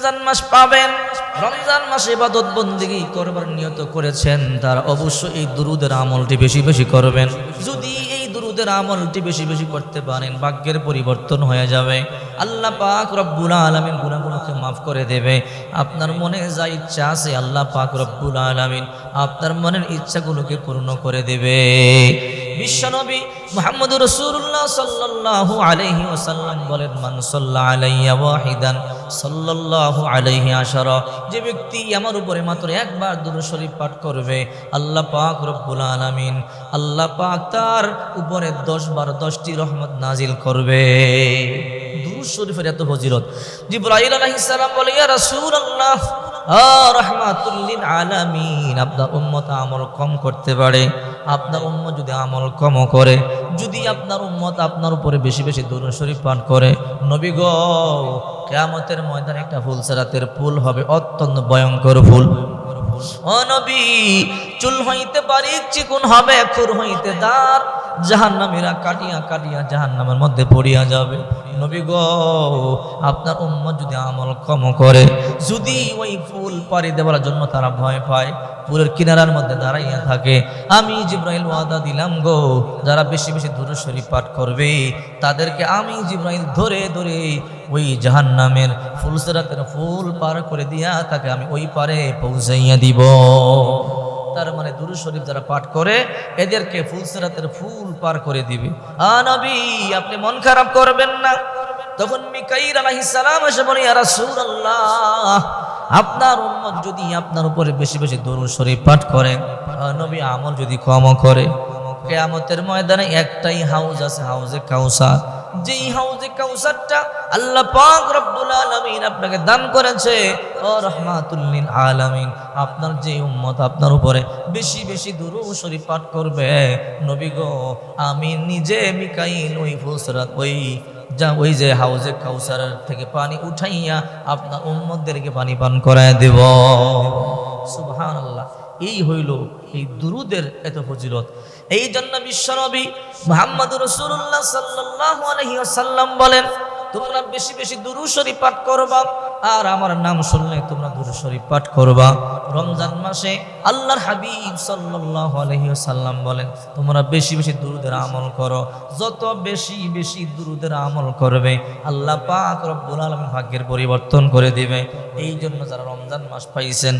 রমজান মাস পাবেন। রমজান মাসে ইবাদত বন্দিগি করবার নিয়ত করেছেন, তার অবশ্যই এই দুরুদের আমলটি বেশি বেশি করবেন। যদি এই দুরুদের আমলটি বেশি বেশি করতে পারেন, ভাগ্যের পরিবর্তন হয়ে যাবে। আল্লাহ পাক রব্বুল আলমিন গুণাগুলোকে মাফ করে দেবে। আপনার মনে যা ইচ্ছা আছে, আল্লাহ পাক রব্বুল আলমিন আপনার মনের ইচ্ছাগুলোকে পূর্ণ করে দেবে। বিশ্বনবী মোহাম্মদ রসুল্লাহ সাল্লাল্লাহু আলাইহি ওয়াসাল্লাম বলেন, মান সাল্লা আলাইয়া ওয়াহিদান সাল্লাল্লাহু আলহি আশারা, যে ব্যক্তি আমার উপরে মাত্র একবার দুরু শরীফ পাঠ করবে, আল্লাহ পাক রব্বুল আলমিন, আল্লাহ পাক তার উপরে 10 বার 10টি রহমত নাজিল করবে। দুরু শরীফের এত ফজিলত। জিবরাইল আলহিসাম বলে, ইয়া রাসূলুল্লাহ রহমাতুল্লিন আলামিন। আপনার উম্মত আমল কম করতে পারে, আপনার উম্ম যদি আমল কম করে, যদি আপনার উম্মত আপনার উপরে বেশি বেশি দরুদ শরীফ পান করে, নবী গ, কেয়ামতের ময়দানে একটা ফুল সারাতের ফুল হবে অত্যন্ত ভয়ঙ্কর ফুল। ও নবী চুল হইতে পারি, চিকুন হবে, খুর হইতে দার জাহান্নামীরা কাটিয়া কাটিয়া জাহান্নামের মধ্যে পড়িয়া যাবে। নবী গো, আপনার উম্মত যদি আমল কম করে, যদি ওই ফুল পাড়ি দেওয়ার জন্য তারা ভয় পায় পুরের কিনারার মধ্যে দাঁড়াইয়া থাকে, আমি জিব্রাইল ওয়াদা দিলাম গো, যারা বেশি বেশি দূর শরীফ পাঠ করবে, তাদেরকে আমি জিব্রাইল ধরে ধরে ওই জাহান্নামের ফুল সেরাতের ফুল পার করে দিয়া তাকে আমি ওই পারে পৌঁছাইয়া দিব। তার মানে দুরু শরীফ যারা পাঠ করে, এদেরকে ফুল সেরাতের ফুল পার করে দিবে। আ নবী, আপনি মন খারাপ করবেন না। তখন আলাইহিস সালাম এসে বলে রাসূলুল্লাহ, আপনার উম্মত যদি আপনার উপরে বেশি বেশি দরুদ শরীফ পাঠ করে নবী আমল যদি কম করে, কেয়ামতের ময়দানে একটাই হাউজ আছে, হাউজে কাউসার। যেই হাউজে কাউসারটা আল্লাহ পাক রব্বুল আলামিন আপনাকে দান করেছে, ও রহমাতুল্লিল আলামিন, আপনার যে উম্মত আপনার উপরে বেশি বেশি দুরূদ শরীফ পাঠ করবে। নবী গো, আমি নিজে মিকাইল, ওই ফুসরাত, ওই যা, ওই যে হাউজে কাউসারের থেকে পানি উঠাইয়া আপনার উম্মতদেরকে পানি পান করায় দেব। সুবহানাল্লাহ। এই হইল এই দুরুদের এত ফজিলত। এই জন্য বিশ্বনবী মোহাম্মদ রসুল্লাহ সাল্লাল্লাহু আলাইহি ওয়াসাল্লাম বলেন, তোমরা বেশি বেশি দুরু শরীফ পাঠ করবা, আর আমার নাম শুনলে তোমরা দুরু শরীফ পাঠ করবা। রমজান মাসে আল্লাহর হাবিব সাল্লাল্লাহু আলাইহি ওয়াসাল্লাম বলেন, তোমরা বেশি বেশি দুরুদের আমল করো। যত বেশি বেশি দুরুদের আমল করবে, আল্লাহ পাক রব্বুল আলামিন ভাগ্যের পরিবর্তন করে দিবে। এই জন্য যারা রমজান মাস পাইছেন,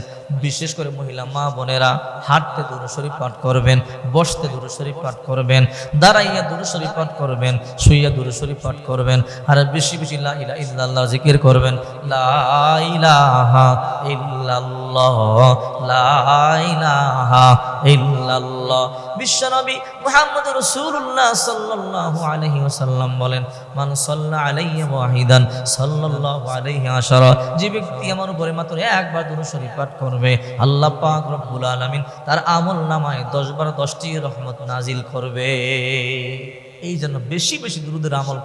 বিশেষ করে মহিলা, মা বোনেরা, হাঁটতে শরীফ পাঠ করবেন, বসতে শরীফ পাঠ করবেন, দাঁড়াইয়া শরীফ পাঠ করবেন, শুইয়া শরীফ পাঠ করবেন, আর বেশি বেশি লা ইলা ইল্লাল্লাহ জিকির করবেন। লা ইলাহা ইল্লাল্লাহ, লা আলাইহি বলেন ওয়াহিদান যে ব্যক্তি আমার মাত্র একবার করবে, আল্লাহ তার আমল নামায় 10 বার 10টি রহমত নাজিল করবে। এই জন্য বেশি বেশি দুরুদের আমল